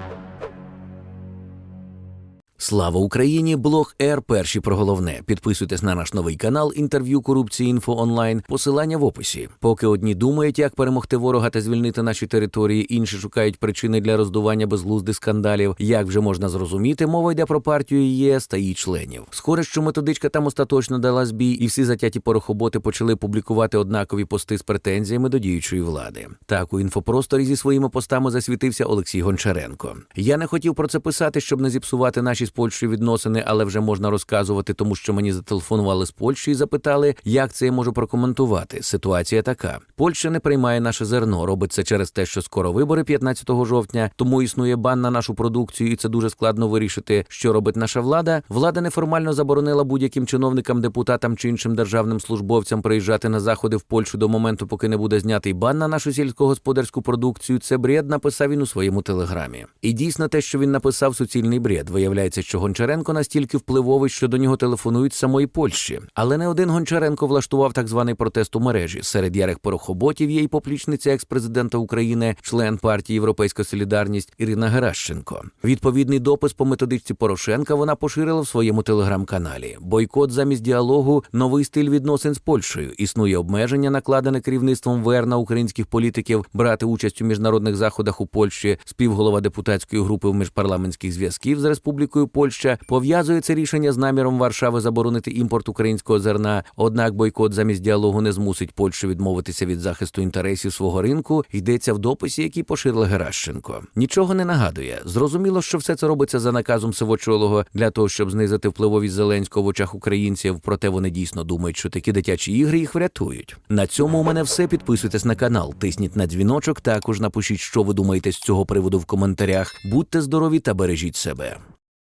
Thank you. Слава Україні! Блог Р. Перші про головне. Підписуйтесь на наш новий канал інтерв'ю корупції інфо онлайн. Посилання в описі. Поки одні думають, як перемогти ворога та звільнити наші території, інші шукають причини для роздування безглуздих скандалів. Як вже можна зрозуміти, мова йде про партію ЄС та її членів. Схоже, що методичка там остаточно дала збій, і всі затяті порохоботи почали публікувати однакові пости з претензіями до діючої влади. Так у інфопросторі зі своїми постами засвітився Олексій Гончаренко. Я не хотів про це писати, щоб не зіпсувати наші з Польщею відносини, але вже можна розказувати, тому що мені зателефонували з Польщі і запитали, як це я можу прокоментувати. Ситуація така: Польща не приймає наше зерно. Робить це через те, що скоро вибори 15 жовтня, тому існує бан на нашу продукцію, і це дуже складно вирішити. Що робить наша влада? Влада неформально заборонила будь-яким чиновникам, депутатам чи іншим державним службовцям приїжджати на заходи в Польщу до моменту, поки не буде знятий бан на нашу сільськогосподарську продукцію. Це бред написав він у своєму телеграмі. І дійсно, те, що він написав, суцільний бред. Виявляється, що Гончаренко настільки впливовий, що до нього телефонують з самої Польщі. Але не один Гончаренко влаштував так званий протест у мережі. Серед ярих порохоботів є й поплічниця екс-президента України, член партії Європейська Солідарність Ірина Геращенко. Відповідний допис по методичці Порошенка вона поширила в своєму телеграм-каналі. Бойкот замість діалогу, новий стиль відносин з Польщею. Існує обмеження, накладене керівництвом ВР на українських політиків брати участь у міжнародних заходах у Польщі. Співголова депутатської групи в міжпарламентських зв'язків з Республікою Польща пов'язує це рішення з наміром Варшави заборонити імпорт українського зерна. Однак бойкот замість діалогу не змусить Польщу відмовитися від захисту інтересів свого ринку. Йдеться в дописі, який поширила Геращенко. Нічого не нагадує. Зрозуміло, що все це робиться за наказом сивочолого для того, щоб знизити впливовість Зеленського в очах українців. Проте вони дійсно думають, що такі дитячі ігри їх врятують. На цьому у мене все. Підписуйтесь на канал, тисніть на дзвіночок. Також напишіть, що ви думаєте з цього приводу в коментарях. Будьте здорові та бережіть себе.